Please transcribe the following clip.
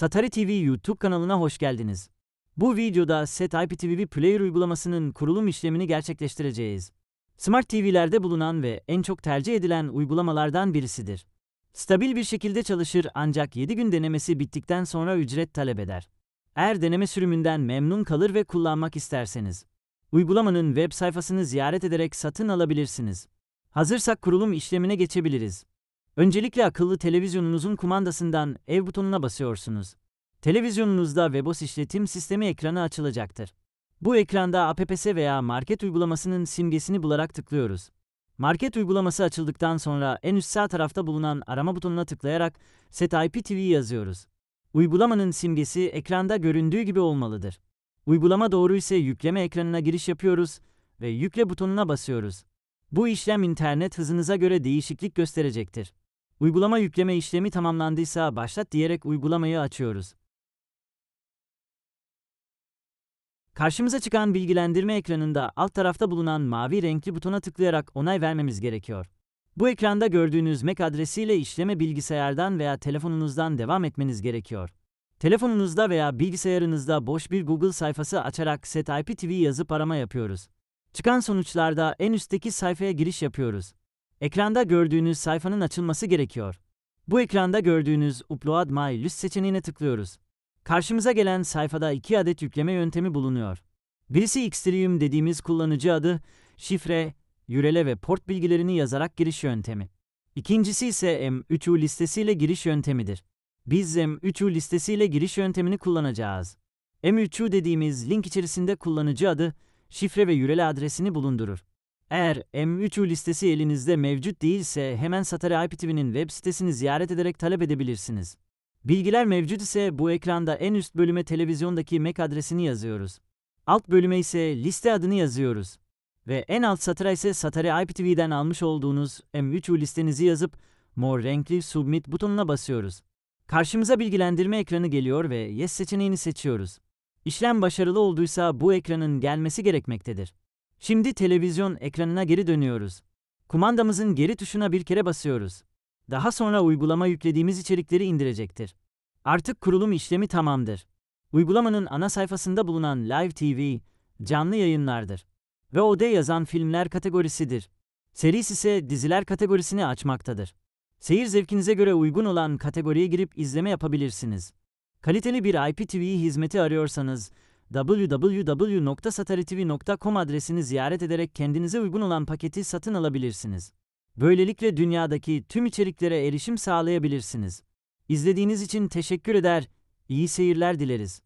Satari TV YouTube kanalına hoş geldiniz. Bu videoda Set IPTV Player uygulamasının kurulum işlemini gerçekleştireceğiz. Smart TV'lerde bulunan ve en çok tercih edilen uygulamalardan birisidir. Stabil bir şekilde çalışır ancak 7 gün denemesi bittikten sonra ücret talep eder. Eğer deneme sürümünden memnun kalır ve kullanmak isterseniz, uygulamanın web sayfasını ziyaret ederek satın alabilirsiniz. Hazırsak kurulum işlemine geçebiliriz. Öncelikle akıllı televizyonunuzun kumandasından ev butonuna basıyorsunuz. Televizyonunuzda Webos işletim sistemi ekranı açılacaktır. Bu ekranda APPS veya market uygulamasının simgesini bularak tıklıyoruz. Market uygulaması açıldıktan sonra en üst sağ tarafta bulunan arama butonuna tıklayarak Set IP TV yazıyoruz. Uygulamanın simgesi ekranda göründüğü gibi olmalıdır. Uygulama doğru ise yükleme ekranına giriş yapıyoruz ve yükle butonuna basıyoruz. Bu işlem internet hızınıza göre değişiklik gösterecektir. Uygulama yükleme işlemi tamamlandıysa başlat diyerek uygulamayı açıyoruz. Karşımıza çıkan bilgilendirme ekranında alt tarafta bulunan mavi renkli butona tıklayarak onay vermemiz gerekiyor. Bu ekranda gördüğünüz MAC adresiyle işleme bilgisayardan veya telefonunuzdan devam etmeniz gerekiyor. Telefonunuzda veya bilgisayarınızda boş bir Google sayfası açarak Set IP TV yazıp arama yapıyoruz. Çıkan sonuçlarda en üstteki sayfaya giriş yapıyoruz. Ekranda gördüğünüz sayfanın açılması gerekiyor. Bu ekranda gördüğünüz Upload My List seçeneğine tıklıyoruz. Karşımıza gelen sayfada iki adet yükleme yöntemi bulunuyor. Birisi Xtreme dediğimiz kullanıcı adı, şifre, yürele ve port bilgilerini yazarak giriş yöntemi. İkincisi ise M3U listesiyle giriş yöntemidir. Biz M3U listesiyle giriş yöntemini kullanacağız. M3U dediğimiz link içerisinde kullanıcı adı, şifre ve yürele adresini bulundurur. Eğer M3U listesi elinizde mevcut değilse hemen Satari IPTV'nin web sitesini ziyaret ederek talep edebilirsiniz. Bilgiler mevcut ise bu ekranda en üst bölüme televizyondaki MAC adresini yazıyoruz. Alt bölüme ise liste adını yazıyoruz. Ve en alt satıra ise Satari IPTV'den almış olduğunuz M3U listenizi yazıp mor renkli Submit butonuna basıyoruz. Karşımıza bilgilendirme ekranı geliyor ve Yes seçeneğini seçiyoruz. İşlem başarılı olduysa bu ekranın gelmesi gerekmektedir. Şimdi televizyon ekranına geri dönüyoruz. Kumandamızın geri tuşuna bir kere basıyoruz. Daha sonra uygulama yüklediğimiz içerikleri indirecektir. Artık kurulum işlemi tamamdır. Uygulamanın ana sayfasında bulunan Live TV, canlı yayınlardır. Ve OD yazan filmler kategorisidir. Seris ise diziler kategorisini açmaktadır. Seyir zevkinize göre uygun olan kategoriye girip izleme yapabilirsiniz. Kaliteli bir IPTV hizmeti arıyorsanız, www.sataritv.com adresini ziyaret ederek kendinize uygun olan paketi satın alabilirsiniz. Böylelikle dünyadaki tüm içeriklere erişim sağlayabilirsiniz. İzlediğiniz için teşekkür eder, iyi seyirler dileriz.